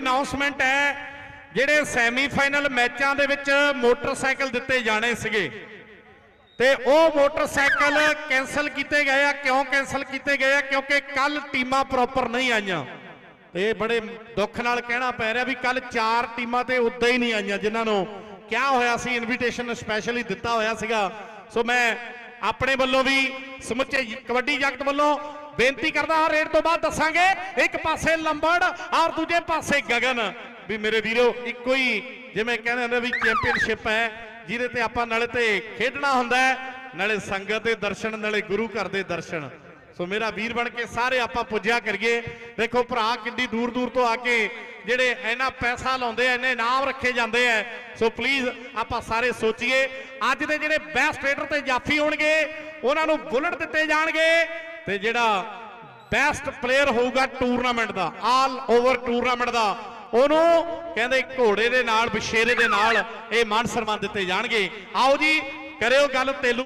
Announcement ਹੈ, ਜਿਹੜੇ semifinal ਮੈਚਾਂ ਦੇ ਵਿੱਚ ਮੋਟਰਸਾਈਕਲ ਦਿੱਤੇ ਜਾਣੇ ਸੀਗੇ। ਤੇ ਉਹ ਮੋਟਰਸਾਈਕਲ ਕੈਨਸਲ ਕੀਤੇ ਗਏ ਆ, ਕਿਉਂ ਕੈਨਸਲ ਕੀਤੇ ਗਏ ਆ? ਕਿਉਂਕਿ ਕੱਲ ਟੀਮਾਂ ਪ੍ਰੋਪਰ ਨਹੀਂ ਆਈਆਂ। ਇਹ ਬੜੇ ਦੁੱਖ ਨਾਲ ਕਹਿਣਾ ਪੈ ਰਿਹਾ ਵੀ ਕੱਲ ਚਾਰ ਟੀਮਾਂ ਤੇ ਉੱਦਾਂ ਹੀ ਨਹੀਂ ਆਈਆਂ, ਜਿਨ੍ਹਾਂ ਨੂੰ ਕਿਹਾ ਹੋਇਆ ਸੀ ਇਨਵੀਟੇਸ਼ਨ ਸਪੈਸ਼ਲੀ ਦਿੱਤਾ ਹੋਇਆ ਸੀਗਾ। ਸੋ ਮੈਂ ਆਪਣੇ ਵੱਲੋਂ ਵੀ ਸਮੁੱਚੇ ਕਬੱਡੀ ਜਗਤ ਵੱਲੋਂ ਬੇਨਤੀ ਕਰਦਾ ਹਾਂ, ਰੇਡ ਤੋਂ ਬਾਅਦ ਦੱਸਾਂਗੇ, ਇੱਕ ਪਾਸੇ ਲੰਬੜ ਔਰ ਦੂਜੇ ਪਾਸੇ ਗਗਨ। ਵੀ ਮੇਰੇ ਵੀਰੋ, ਇੱਕੋ ਹੀ ਜਿਵੇਂ ਕਹਿੰਦੇ ਹੁੰਦੇ ਵੀ ਚੈਂਪੀਅਨਸ਼ਿਪ ਹੈ, ਜਿਹਦੇ ਤੇ ਆਪਾਂ ਨਾਲੇ ਤੇ ਖੇਡਣਾ ਹੁੰਦਾ ਨਾਲੇ ਸੰਗਤ ਦੇ ਦਰਸ਼ਨ, ਨਾਲੇ ਗੁਰੂ ਘਰ ਦੇ ਦਰਸ਼ਨ। ਸੋ ਮੇਰਾ ਵੀਰ ਬਣ ਕੇ ਸਾਰੇ ਆਪਾਂ ਪੁੱਜਿਆ ਕਰੀਏ। ਦੇਖੋ ਭਰਾ ਕਿੰਨੀ ਦੂਰ ਦੂਰ ਤੋਂ ਆ ਕੇ ਜਿਹੜੇ ਇੰਨਾ ਪੈਸਾ ਲਾਉਂਦੇ ਆ, ਇੰਨੇ ਇਨਾਮ ਰੱਖੇ ਜਾਂਦੇ ਆ। ਸੋ ਪਲੀਜ਼ ਆਪਾਂ ਸਾਰੇ ਸੋਚੀਏ, ਅੱਜ ਦੇ ਜਿਹੜੇ ਬੈਸਟ ਰੇਡਰ ਤੇ ਜਾਫੀ ਹੋਣਗੇ, ਉਹਨਾਂ ਨੂੰ ਬੁਲਟ ਦਿੱਤੇ ਜਾਣਗੇ। ਤੇ ਜਿਹੜਾ ਬੈਸਟ ਪਲੇਅਰ ਹੋਊਗਾ ਟੂਰਨਾਮੈਂਟ ਦਾ ਆਲ ਓਵਰ ਟੂਰਨਾਮੈਂਟ ਦਾ, ਉਹਨੂੰ ਕਹਿੰਦੇ ਘੋੜੇ ਦੇ ਨਾਲ, ਬਸ਼ੇਰੇ ਦੇ ਨਾਲ ਇਹ ਮਾਨ ਸਨਮਾਨ ਦਿੱਤੇ ਜਾਣਗੇ। ਆਓ ਜੀ, ਕਰਿਓ ਗੱਲ ਤੇਲੂ